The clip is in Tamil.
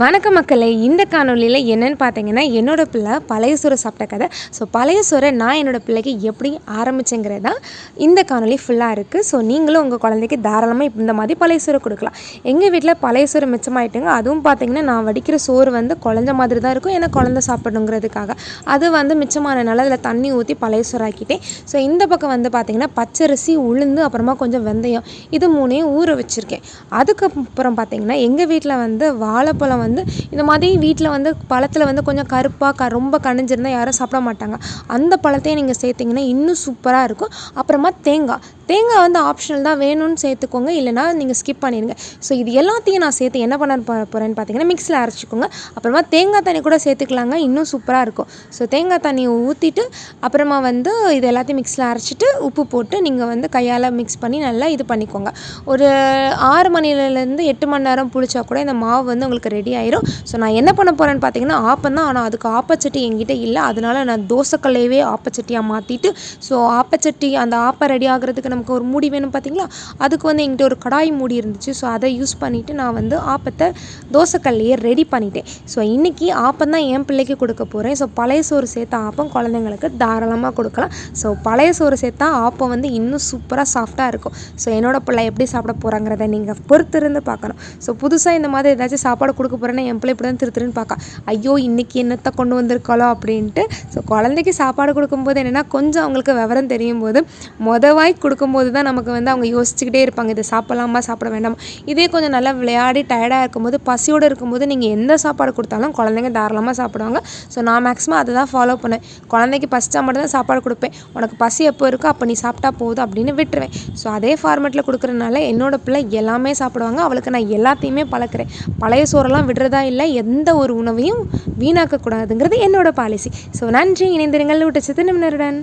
வணக்க மக்களே இந்த காணொலியில் என்னென்னு பார்த்தீங்கன்னா என்னோடய பிள்ளை பழைய சோறு சாப்பிட்ட கதை. ஸோ பழைய சோறை நான் என்னோட பிள்ளைக்கு எப்படி ஆரம்பிச்சேங்கிறது தான் இந்த காணொலி ஃபுல்லாக இருக்குது ஸோ நீங்களும் உங்கள் குழந்தைக்கு தாராளமாக இந்த மாதிரி பழைய சோறு கொடுக்கலாம். எங்கள் வீட்டில் பழைய சோறு மிச்சமாயிட்டுங்க. அதுவும் பார்த்தீங்கன்னா நான் வடிக்கிற சோறு வந்து குழஞ்ச மாதிரி தான் இருக்கும். ஏன்னா குழந்த சாப்பிடணுங்கிறதுக்காக. அது வந்து மிச்சமானனால அதில் தண்ணி ஊற்றி பழைய சோறு ஆக்கிட்டேன் ஸோ இந்த பக்கம் வந்து பார்த்தீங்கன்னா பச்சரிசி உளுந்து அப்புறமா கொஞ்சம் வெந்தயம் இது மூணையும் ஊற வச்சுருக்கேன். அதுக்கப்புறம் பார்த்தீங்கன்னா எங்கள் வீட்டில் வந்து வாழைப்பழம் வந்து இந்த மாதிரி வீட்டில் வந்து பழத்தில் வந்து கொஞ்சம் கருப்பாக க ரொம்ப கனிஞ்சிருந்தால் யாரும் சாப்பிட மாட்டாங்க. அந்த பழத்தையும் நீங்கள் சேர்த்திங்கன்னா இன்னும் சூப்பராக இருக்கும். அப்புறமா தேங்காய். தேங்காய் வந்து ஆப்ஷனல் தான் வேணும்னு சேர்த்துக்கோங்க இல்லைனா நீங்கள் ஸ்கிப் பண்ணிடுங்க. ஸோ இது எல்லாத்தையும் நான் சேர்த்து என்ன பண்ண போகிறேன்னு பார்த்தீங்கன்னா மிக்ஸில் அரைச்சிக்கோங்க. அப்புறமா தேங்காய் தண்ணி கூட சேர்த்துக்கலாங்க இன்னும் சூப்பராக இருக்கும். ஸோ தேங்காய் தண்ணியை ஊற்றிட்டு அப்புறமா வந்து இது எல்லாத்தையும் மிக்ஸில் அரைச்சிட்டு உப்பு போட்டு நீங்கள் வந்து கையால் மிக்ஸ் பண்ணி நல்லா இது பண்ணிக்கோங்க. ஒரு ஆறு மணிலேருந்து எட்டு மணி நேரம் புளிச்சா கூட இந்த மாவு வந்து உங்களுக்கு ரெடி ஆயிரும். ஸோ நான் என்ன பண்ண போகிறேன்னு பார்த்தீங்கன்னா ஆப்பம் தான். ஆனால் அதுக்கு ஆப்பச்சட்டி எங்கிட்ட இல்லை. அதனால நான் தோசைக்கல்லையவே ஆப்பச்சட்டியாக மாற்றிட்டு ஸோ ஆப்பச்சட்டி அந்த ஆப்பம் ரெடி ஆகிறதுக்கு நமக்கு ஒரு மூடி வேணும் பார்த்தீங்களா? அதுக்கு வந்து எங்கிட்ட ஒரு கடாய் மூடி இருந்துச்சு. ஸோ அதை யூஸ் பண்ணிவிட்டு நான் வந்து ஆப்பத்தை தோசைக்கல்லையே ரெடி பண்ணிட்டேன். ஸோ இன்றைக்கி ஆப்பம் தான் என் பிள்ளைக்கு கொடுக்க போகிறேன் ஸோ பழைய சோறு சேர்த்த ஆப்பம் குழந்தைங்களுக்கு தாராளமாக கொடுக்கலாம். ஸோ பழைய சோறு சேர்த்தா ஆப்பம் வந்து இன்னும் சூப்பராக சாஃப்டாக இருக்கும். ஸோ என்னோட பிள்ளை எப்படி சாப்பிட போகிறாங்கிறத நீங்கள் பொறுத்திருந்து பார்க்கணும். ஸோ புதுசாக இந்த மாதிரி ஏதாச்சும் சாப்பாடு கொடுக்க போகிறேன்னா என் பிள்ளை இப்படி தான் திருத்திருன்னு பார்க்க. ஐயோ இன்றைக்கி என்னத்தை கொண்டு வந்திருக்காளோ? அப்படின்ட்டு. ஸோ குழந்தைக்கு சாப்பாடு கொடுக்கும்போது என்னென்னா கொஞ்சம் அவங்களுக்கு விவரம் தெரியும் போது மொதவாய் இருக்கும்போது தான் நமக்கு வந்து அவங்க யோசிச்சுக்கிட்டே இருப்பாங்க இதை சாப்பிட்லாமா சாப்பிட வேண்டாமா? இதே கொஞ்சம் நல்லா விளையாடி டயர்டாக இருக்கும்போது பசியோடு இருக்கும்போது நீங்கள் எந்த சாப்பாடு கொடுத்தாலும் குழந்தைங்க தாராளமாக சாப்பிடுவாங்க. ஸோ நான் மேக்ஸிமம் அதை தான் ஃபாலோ பண்ணுவேன். குழந்தைக்கு பசிச்சா மட்டும் தான் சாப்பாடு கொடுப்பேன். உனக்கு பசி எப்போ இருக்கோ அப்போ நீ சாப்பிட்டா போதும் அப்படின்னு விட்டுருவேன். ஸோ அதே ஃபார்மேட்டில் கொடுக்குறதுனால என்னோட பிள்ளை எல்லாமே சாப்பிடுவாங்க. அவளுக்கு நான் எல்லாத்தையுமே பழக்கிறேன். பழைய சோறெல்லாம் விடுறதா இல்லை எந்த ஒரு உணவையும் வீணாக்கக்கூடாதுங்கிறது என்னோட பாலிசி ஸோ நன்றி. இணைந்திருங்கள். விட்டு சித்தனமினருடன்